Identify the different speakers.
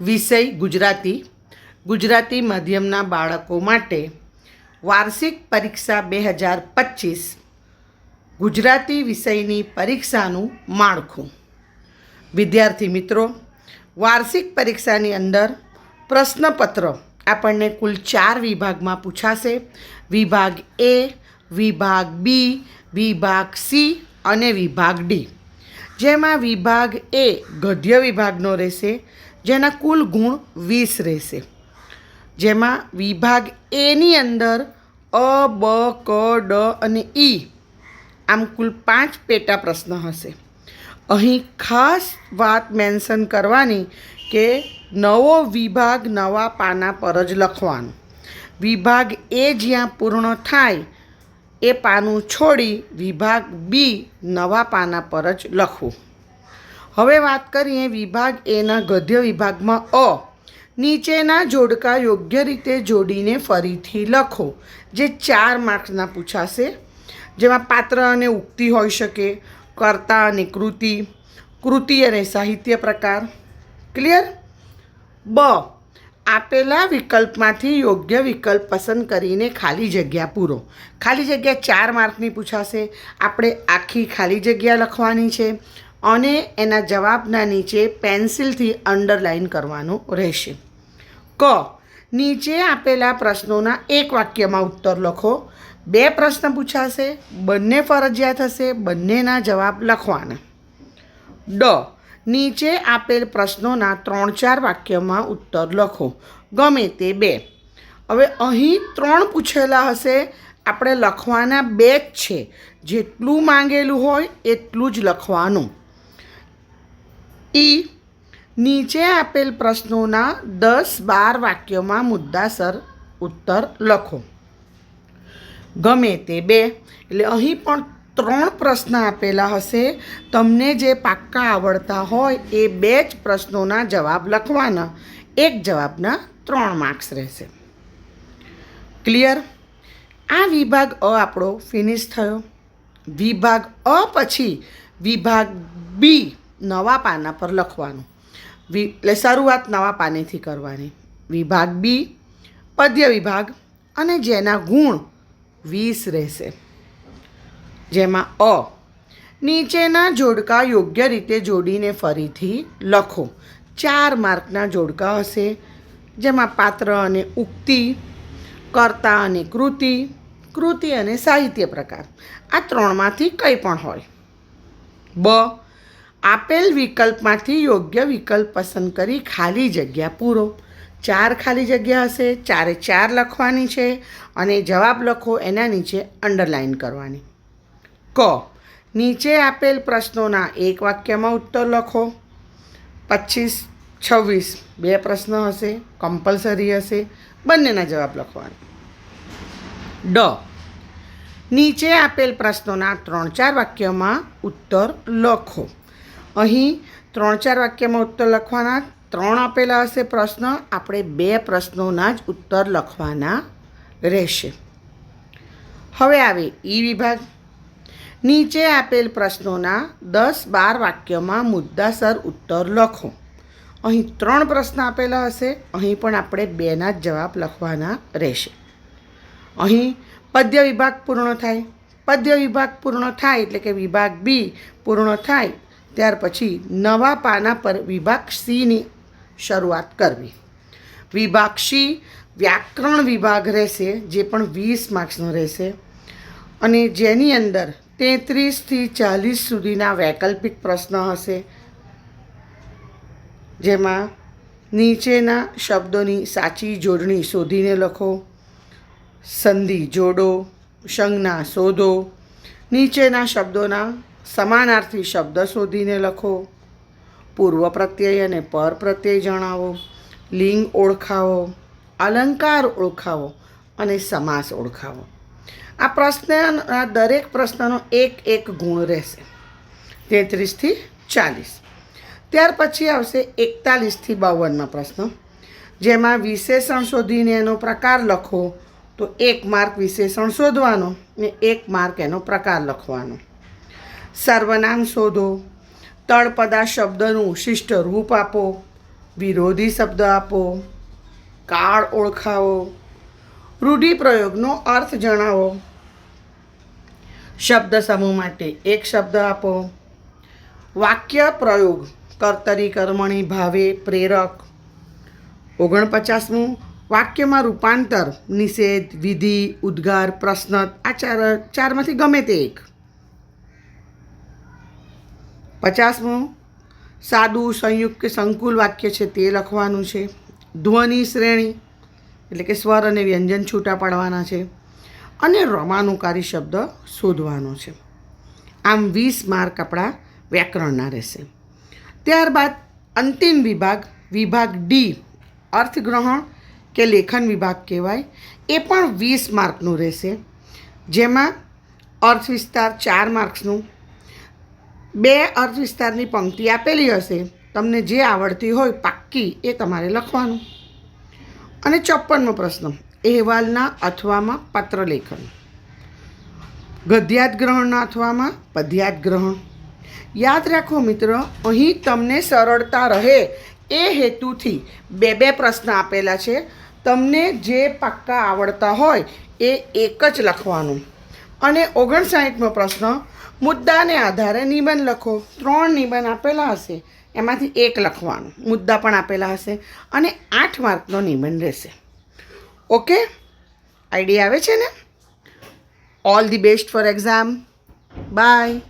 Speaker 1: વિષય ગુજરાતી. ગુજરાતી માધ્યમના બાળકો માટે વાર્ષિક પરીક્ષા બે હજાર પચીસ. ગુજરાતી વિષયની પરીક્ષાનું માળખું. વિદ્યાર્થી મિત્રો, વાર્ષિક પરીક્ષાની અંદર પ્રશ્નપત્ર આપણને કુલ ચાર વિભાગમાં પૂછાશે. વિભાગ એ, વિભાગ બી, વિભાગ સી અને વિભાગ ડી. જેમાં વિભાગ એ ગદ્ય વિભાગનો રહેશે. જેના કુલ ગુણ વીસ રહેશે. જેમાં વિભાગ એની અંદર અ, બ, ક, ડ અને ઈ, આમ કુલ પાંચ પેટા પ્રશ્ન હશે. અહીં ખાસ વાત મેન્શન કરવાની કે નવો વિભાગ નવા પાના પર જ લખવાનો. વિભાગ એ જ્યાં પૂર્ણ થાય, એ પાનું છોડી વિભાગ બી નવા પાના પર જ લખવું. હવે વાત કરીએ વિભાગ એના ગદ્ય વિભાગમાં અ. નીચેના જોડકા યોગ્ય રીતે જોડીને ફરીથી લખો, જે ચાર માર્ક્સના પૂછાશે. જેમાં પાત્ર અને ઉક્તિ હોઈ શકે, કર્તા અને કૃતિ કૃતિ અને સાહિત્ય પ્રકાર. ક્લિયર? બ. આપેલા વિકલ્પમાંથી યોગ્ય વિકલ્પ પસંદ કરીને ખાલી જગ્યા પૂરો. ખાલી જગ્યા ચાર માર્કની પૂછાશે. આપણે આખી ખાલી જગ્યા લખવાની છે. અને એના જવાબના નીચે પેન્સિલથી અંડરલાઇન કરવાનું રહેશે. ક. નીચે આપેલા પ્રશ્નોના એક વાક્યમાં ઉત્તર લખો. બે પ્રશ્ન પૂછાશે, બંને ફરજિયાત હશે, બંનેના જવાબ લખવાના. ડ. નીચે આપેલ પ્રશ્નોના ત્રણ ચાર વાક્યમાં ઉત્તર લખો. ગમે તે બે. હવે અહીં ત્રણ પૂછેલા હશે, આપણે લખવાના બે જ છે. જેટલું માંગેલું હોય એટલું જ લખવાનું. ઈ નીચે આપેલ પ્રશ્નોના દસ બાર વાક્યોમાં મુદ્દાસર ઉત્તર લખો. ગમે તે બે, એટલે અહીં પણ ત્રણ પ્રશ્ન આપેલા હશે. તમને જે પાક્કા આવડતા હોય એ બે જ પ્રશ્નોના જવાબ લખવાના. એક જવાબના ત્રણ માર્ક્સ રહેશે. ક્લિયર? આ વિભાગ અ આપણો ફિનિશ થયો. વિભાગ અ પછી વિભાગ બી નવા પાના પર લખવાનું. એટલે શરૂઆત નવા પાનેથી કરવાની. વિભાગ બી, પદ્ય વિભાગ અને જેના ગુણ વીસ રહેશે. જેમાં અ, નીચેના જોડકા યોગ્ય રીતે જોડીને ફરીથી લખો. ચાર માર્કના જોડકા હશે, જેમાં પાત્ર અને ઉક્તિ, કર્તા અને કૃતિ કૃતિ અને સાહિત્ય પ્રકાર. આ ત્રણમાંથી કંઈ પણ હોય. બ આપેલ વિકલ્પમાંથી યોગ્ય વિકલ્પ પસંદ કરી ખાલી જગ્યા પૂરો. ચાર ખાલી જગ્યા હશે, ચારે ચાર લખવાની છે અને જવાબ લખો એના નીચે અંડરલાઇન કરવાની. ક. નીચે આપેલ પ્રશ્નોના એક વાક્યમાં ઉત્તર લખો. પચીસ, છવ્વીસ, બે પ્રશ્ન હશે કમ્પલસરી હશે, બંનેના જવાબ લખવાના. ડ. નીચે આપેલ પ્રશ્નોના ત્રણ ચાર વાક્યમાં ઉત્તર લખો. અહીં ત્રણ ચાર વાક્યમાં ઉત્તર લખવાના, ત્રણ આપેલા હશે પ્રશ્ન, આપણે બે પ્રશ્નોના જ ઉત્તર લખવાના રહેશે. હવે આવે, ઈ વિભાગ. નીચે આપેલ પ્રશ્નોના દસ બાર વાક્યમાં મુદ્દાસર ઉત્તર લખો. અહીં ત્રણ પ્રશ્ન આપેલા હશે, અહીં પણ આપણે બેના જ જવાબ લખવાના રહેશે. અહીં પદ્ય વિભાગ પૂર્ણ થાય. પદ્ય વિભાગ પૂર્ણ થાય એટલે કે વિભાગ બી પૂર્ણ થાય. ત્યાર પછી નવા પાના પર વિભાગ સીની શરૂઆત કરવી. વિભાગ સી વ્યાકરણ વિભાગ રહેશે, જે પણ વીસ માર્ક્સનો રહેશે. અને જેની અંદર તેત્રીસથી ચાલીસ સુધીના વૈકલ્પિક પ્રશ્ન હશે. જેમાં નીચેના શબ્દોની સાચી જોડણી શોધીને લખો. સંધિ જોડો, સંજ્ઞા શોધો. નીચેના શબ્દોના સમાનાર્થી શબ્દ શોધીને લખો. પૂર્વ પ્રત્યય અને પર પ્રત્યય જણાવો. લિંગ ઓળખાવો. અલંકાર ઓળખાવો અને સમાસ ઓળખાવો. આ પ્રશ્ન આ દરેક પ્રશ્નનો એક એક ગુણ રહેશે. તેત્રીસથી ચાલીસ. ત્યાર પછી આવશે એકતાલીસથી બાવનનો પ્રશ્ન. જેમાં વિશેષણ શોધીને એનો પ્રકાર લખો. તો એક માર્ક વિશેષણ શોધવાનો ને એક માર્ક એનો પ્રકાર લખવાનો. સર્વનામ શોધો. તળપદા શબ્દનું શિષ્ટ રૂપ આપો. વિરોધી શબ્દ આપો. કાળ ઓળખાવો. રૂઢિપ્રયોગનો અર્થ જણાવો. શબ્દ સમૂહ માટે એક શબ્દ આપો. વાક્ય પ્રયોગ, કર્તરી કર્મણી ભાવે પ્રેરક. ઓગણપચાસમું, વાક્યમાં રૂપાંતર, નિષેધ, વિધિ, ઉદ્ગાર, પ્રશ્ન આ ચાર ચારમાંથી ગમે તે એક. પચાસમું. સાદું સંયુક્ત કે સંકુલ વાક્ય છે તે લખવાનું છે. ધ્વનિ શ્રેણી, એટલે કે સ્વર અને વ્યંજન છૂટા પાડવાના છે. અને રમાનુકારી શબ્દ શોધવાનો છે. આમ વીસ માર્ક આપણા વ્યાકરણના રહેશે. ત્યારબાદ અંતિમ વિભાગ વિભાગ ડી, અર્થગ્રહણ કે લેખન વિભાગ કહેવાય, એ પણ વીસ માર્કનું રહેશે. જેમાં અર્થ વિસ્તાર ચાર માર્ક્સનું બે અર્થ વિસ્તારની પંક્તિ આપેલી હશે. તમને જે આવડતી હોય પાક્કી એ તમારે લખવાનું. અને ચોપ્પનમો પ્રશ્ન, અહેવાલના અથવામાં પત્ર લેખન. ગદ્યાત ગ્રહણના અથવામાં પદ્યાત ગ્રહણ. યાદ રાખો મિત્ર, અહીં તમને સરળતા રહે એ હેતુથી બે બે પ્રશ્ન આપેલા છે. તમને જે પાક્કા આવડતા હોય એ એક જ લખવાનું. અને ઓગણસાઠમો પ્રશ્ન, મુદ્દાને આધારે નિબંધ લખો. ત્રણ નિબંધ આપેલા હશે, એમાંથી એક લખવાનું. મુદ્દા પણ આપેલા હશે અને આઠ માર્કનો નિબંધ રહેશે. ઓકે આઈડિયા આવે છે ને? All the best for exam bye